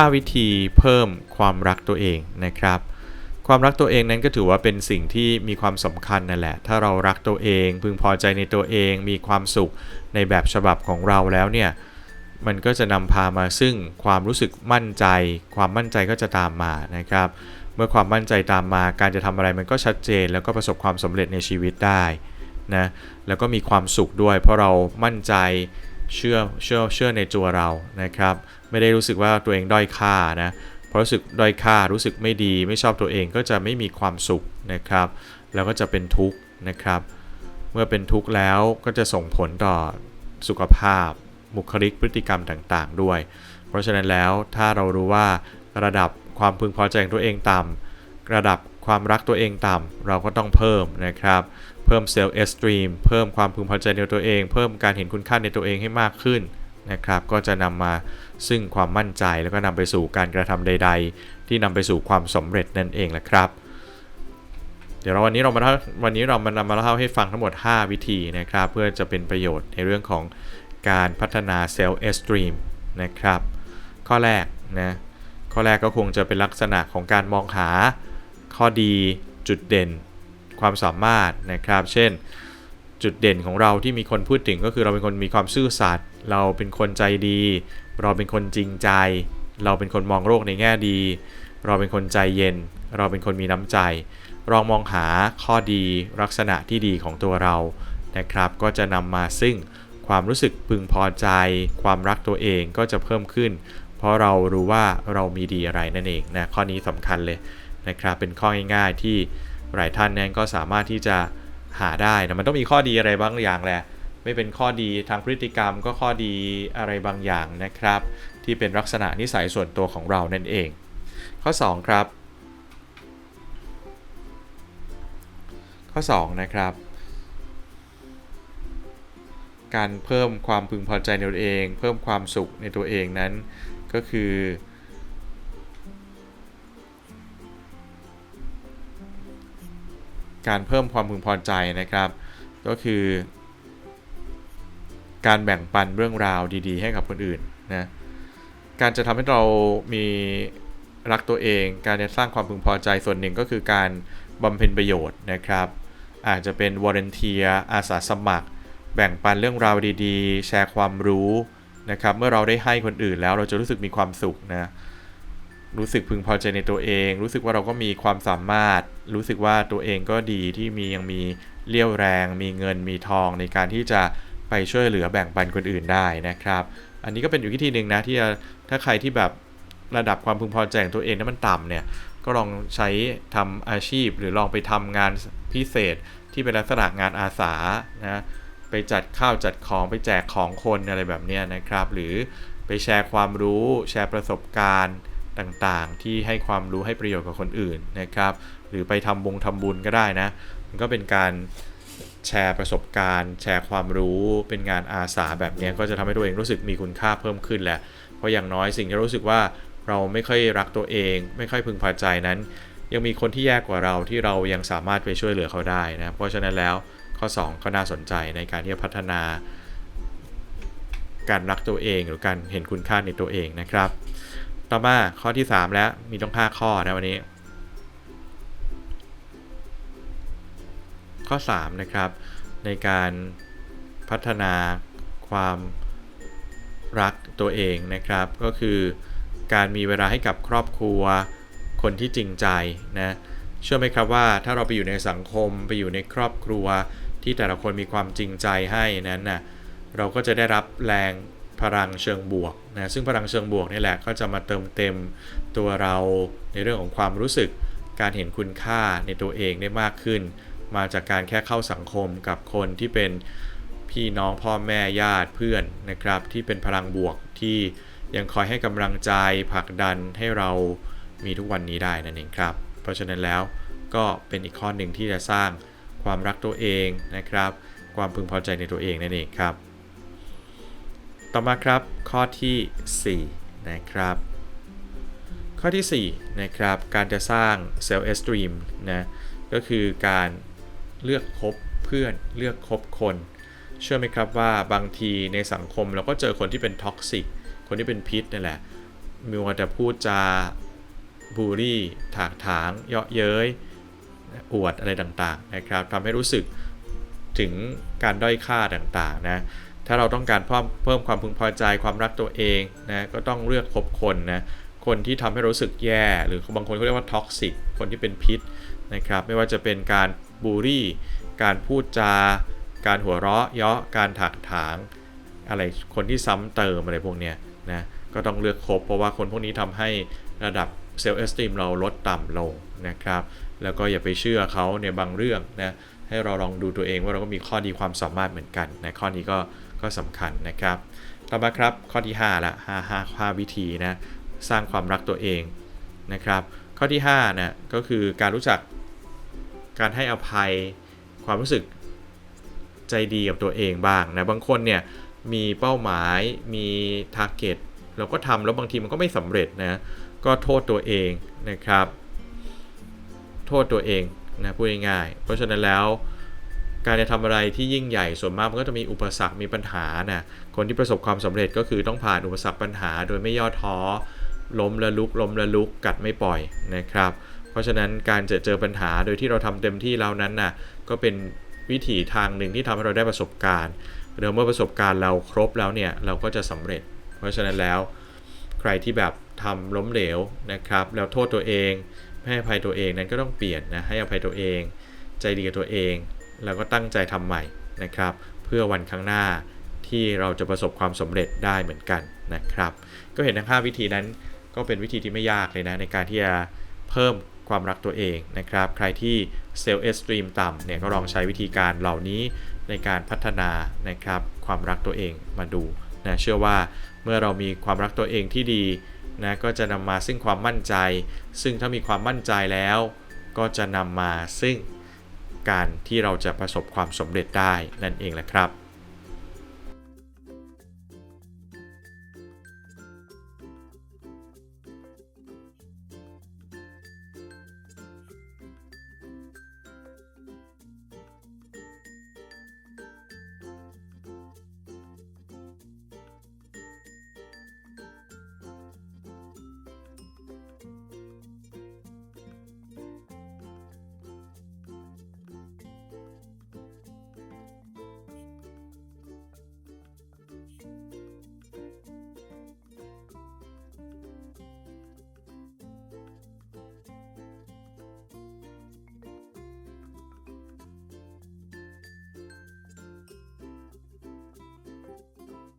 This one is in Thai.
5 วิธีเพิ่มความรักตัวเองนะครับ ความรักตัวเองนั้นก็ถือว่าเป็นสิ่งที่มีความสำคัญนั่นแหละ ถ้าเรารักตัวเอง พึงพอใจในตัวเอง มีความสุขในแบบฉบับของเราแล้วเนี่ยมันก็จะนำพามาซึ่งความรู้สึกมั่นใจ ความมั่นใจก็จะตามมานะครับ เมื่อความมั่นใจตามมาการจะทำอะไรมันก็ชัดเจน แล้วก็ประสบความสำเร็จในชีวิตได้นะแล้วก็มีความสุขด้วย เพราะเรามั่นใจ เชื่อเชื่อเชื่อในตัวเรานะครับ ไม่ได้รู้สึกว่าตัวเองด้อยค่านะพอรู้สึกด้อยค่ารู้สึกไม่ดีไม่ชอบตัวเองก็จะไม่มีความสุขนะครับ แล้วก็จะเป็นทุกข์นะครับ เมื่อเป็นทุกข์แล้วก็จะส่งผลต่อสุขภาพบุคลิกพฤติกรรมต่างๆ ด้วย เพราะฉะนั้นแล้วถ้าเรารู้ว่าระดับความพึงพอใจของตัวเองต่ำระดับความรักตัวเองต่ำเราก็ต้องเพิ่มนะครับ พิ่มเซลล์เอสตรีมเพิ่มความพึงพอใจในตัวเอง เพิ่มการเห็นคุณค่าในตัวเองให้มากขึ้นนะครับก็จะนำมาซึ่งความมั่นใจแล้วก็นำไปสู่การกระทำใด ๆ ที่นำไปสู่ความสำเร็จนั่นเองแหละครับ เดี๋ยวเราวันนี้เรามาวันนี้เรามานำมาเล่าให้ฟังทั้งหมด 5 วิธีนะครับ เพื่อจะเป็นประโยชน์ในเรื่องของการพัฒนาเซลล์เอสตรีมนะครับ ข้อแรกนะข้อแรกก็คงจะเป็นลักษณะของการมองหาข้อดีจุดเด่น ความสามารถนะครับ เช่น จุดเด่นของเราที่มีคนพูดถึงก็คือเราเป็นคนมีความซื่อสัตย์เราเป็นคนใจดี เราเป็นคนจริงใจ เราเป็นคนมองโลกในแง่ดี เราเป็นคนใจเย็น เราเป็นคนมีน้ำใจลองมองหาข้อดีลักษณะที่ดีของตัวเรานะครับ ก็จะนำมาซึ่งความรู้สึกพึงพอใจ ความรักตัวเองก็จะเพิ่มขึ้น เพราะเรารู้ว่าเรามีดีอะไรนั่นเองนะข้อนี้สำคัญเลยนะครับ เป็นข้อง่ายๆที่ หลายท่านนั้นก็สามารถที่จะหาได้นะมันต้องมีข้อดีอะไรบางอย่างแหละ ไม่เป็นข้อดีทางพฤติกรรมก็ข้อดีอะไรบางอย่างนะครับ ที่เป็นลักษณะนิสัยส่วนตัวของเรานั่นเอง ข้อ 2 ครับ ข้อ 2 นะครับ การเพิ่มความพึงพอใจในตัวเอง เพิ่มความสุขในตัวเองนั้นก็คือ การเพิ่มความพึงพอใจนะครับ ก็คือ การแบ่งปันเรื่องราวดี ๆ ให้กับคนอื่นนะการจะทำให้เรามีรักตัวเอง การจะสร้างความพึงพอใจส่วนหนึ่งก็คือการบำเพ็ญประโยชน์นะครับ อาจจะเป็นวอร์เนเทียอาสาสมัคร แบ่งปันเรื่องราวดีๆ แชร์ความรู้นะครับ เมื่อเราได้ให้คนอื่นแล้วเราจะรู้สึกมีความสุขนะ รู้สึกพึงพอใจในตัวเอง รู้สึกว่าเราก็มีความสามารถ รู้สึกว่าตัวเองก็ดีที่มียังมีเลี้ยวแรง มีเงินมีทองในการที่จะไปช่วยเหลือแบ่งปันคนอื่นได้นะครับ อันนี้ก็เป็นอยู่วิธีหนึ่งนะที่ถ้าใครที่แบบระดับความพึงพอใจของตัวเองนั้นมันต่ำเนี่ยก็ลองใช้ทำอาชีพ หรือลองไปทำงานพิเศษที่เป็นลักษณะงานอาสานะไปจัดข้าวจัดของไปแจกของคนอะไรแบบนี้นะครับ หรือไปแชร์ความรู้แชร์ประสบการณ์ ต่างๆ ที่ให้ความรู้ให้ประโยชน์กับคนอื่นนะครับ หรือไปทำบงทำบุญก็ได้นะ มันก็เป็นการแชร์ประสบการณ์ แชร์ความรู้เป็นงานอาสาแบบนี้ก็จะทำให้ตัวเองรู้สึกมีคุณค่าเพิ่มขึ้นแหละ เพราะอย่างน้อยสิ่งที่รู้สึกว่าเราไม่ค่อยรักตัวเอง ไม่ค่อยพึงพอใจนั้น ยังมีคนที่แย่กว่าเราที่เรายังสามารถไปช่วยเหลือเขาได้นะเพราะฉะนั้นแล้วข้อ 2 ก็น่าสนใจในการที่จะพัฒนา การรักตัวเองหรือการเห็นคุณค่าในตัวเองนะครับ ต่อมาข้อที่ 3 แล้วมีต้อง5ข้อนะวันนี้ ข้อ 3 นะครับ ในการพัฒนาความรักตัวเองนะครับ ก็คือการมีเวลาให้กับครอบครัว คนที่จริงใจนะเชื่อไหมครับว่าถ้าเราไปอยู่ในสังคมไปอยู่ในครอบครัวที่แต่ละคนมีความจริงใจให้นั้นนะ่ะเราก็จะได้รับแรง พลังเชิงบวกนะซึ่งพลังเชิงบวกนี่แหละก็จะมาเติมเต็มตัวเราในเรื่องของความรู้สึกการเห็นคุณค่าในตัวเองได้มากขึ้น มาจากการแค่เข้าสังคมกับคนที่เป็นพี่น้องพ่อแม่ญาติเพื่อนนะครับ ที่เป็นพลังบวกที่ยังคอยให้กำลังใจผลักดันให้เรามีทุกวันนี้ได้นั่นเองครับ เพราะฉะนั้นแล้วก็เป็นอีกข้อหนึ่งที่จะสร้างความรักตัวเองนะครับ ความพึงพอใจในตัวเองนั่นเองครับ ต่อมาครับข้อที่ 4 นะครับ ข้อที่ 4 นะครับ การจะสร้างเซลล์เอสตรีมนะก็คือการเลือกคบเพื่อนเลือกคบคน เชื่อไหมครับว่าบางทีในสังคมเราก็เจอคนที่เป็นท็อกซิกคนที่เป็นพิษนั่แหละมัวแต่พูดจาบูลลี่ถากถาง เยาะเย้ยอวดอะไรต่างๆนะครับทำให้รู้สึกถึงการด้อยค่าต่างๆนะ ถ้าเราต้องการเพิ่มเพิ่มความพึงพอใจความรักตัวเองนะก็ต้องเลือกคบคนนะคนที่ทำให้รู้สึกแย่ หรือบางคนเขาเรียกว่าท็อกซิกคนที่เป็นพิษนะครับไม่ว่าจะเป็นการบูลลี่ การพูดจา การหัวเราะเยาะการถักถาง อะไรคนที่ซ้ำเติมอะไรพวกเนี้ยนะก็ต้องเลือกคบเพราะว่าคนพวกนี้ทำให้ระดับเซลล์เอสติมเราลดต่ำลงนะครับแล้วก็อย่าไปเชื่อเขาในบางเรื่องนะให้เราลองดูตัวเองว่าเราก็มีข้อดีความสามารถเหมือนกันนะข้อนี้ก็ ก็สำคัญนะครับ ต่อมาครับข้อที่5ละ5 5 5วิธีนะสร้างความรักตัวเองนะครับ ข้อที่5นะก็คือการรู้จักการให้อภัยความรู้สึกใจดีกับตัวเองบ้างนะบางคนเนี่ยมีเป้าหมายมีทาร์เก็ตเราก็ทำแล้วบางทีมันก็ไม่สำเร็จนะก็โทษตัวเองนะครับ โทษตัวเองนะพูดง่ายๆเพราะฉะนั้นแล้ว การจะทำอะไรที่ยิ่งใหญ่ส่วนมากมันก็จะมีอุปสรรคมีปัญหานะคนที่ประสบความสำเร็จก็คือต้องผ่านอุปสรรคปัญหา โดยไม่ย่อท้อล้มละลุกล้มละลุกกัดไม่ปล่อยนะครับ เพราะฉะนั้นการจะเจอปัญหาโดยที่เราทำเต็มที่แล้วนั้นน่ะก็เป็นวิถีทางหนึ่งที่ทำให้เราได้ประสบการณ์เดี๋ยวเมื่อประสบการณ์เราครบแล้วเนี่ยเราก็จะสำเร็จ เพราะฉะนั้นแล้ว ใครที่แบบทำล้มเหลวนะครับ แล้วโทษตัวเองให้อภัยตัวเองนั้นก็ต้องเปลี่ยนนะให้อภัยตัวเอง ใจดีกับตัวเอง แล้วก็ตั้งใจทำใหม่นะครับ เพื่อวันข้างหน้าที่เราจะประสบความสำเร็จได้เหมือนกันนะครับ ก็เห็นทั้ง5วิธีนั้นก็เป็นวิธีที่ไม่ยากเลยนะในการที่จะเพิ่มความรักตัวเองนะครับ ใครที่เซลล์เอสตรีมต่ำเนี่ยก็ลองใช้วิธีการเหล่านี้ในการพัฒนานะครับความรักตัวเองมาดูนะเชื่อว่าเมื่อเรามีความรักตัวเองที่ดีนะก็จะนำมาซึ่งความมั่นใจ ซึ่งถ้ามีความมั่นใจแล้ว ก็จะนำมาซึ่ง การที่เราจะประสบความสำเร็จได้นั่นเองแหละครับ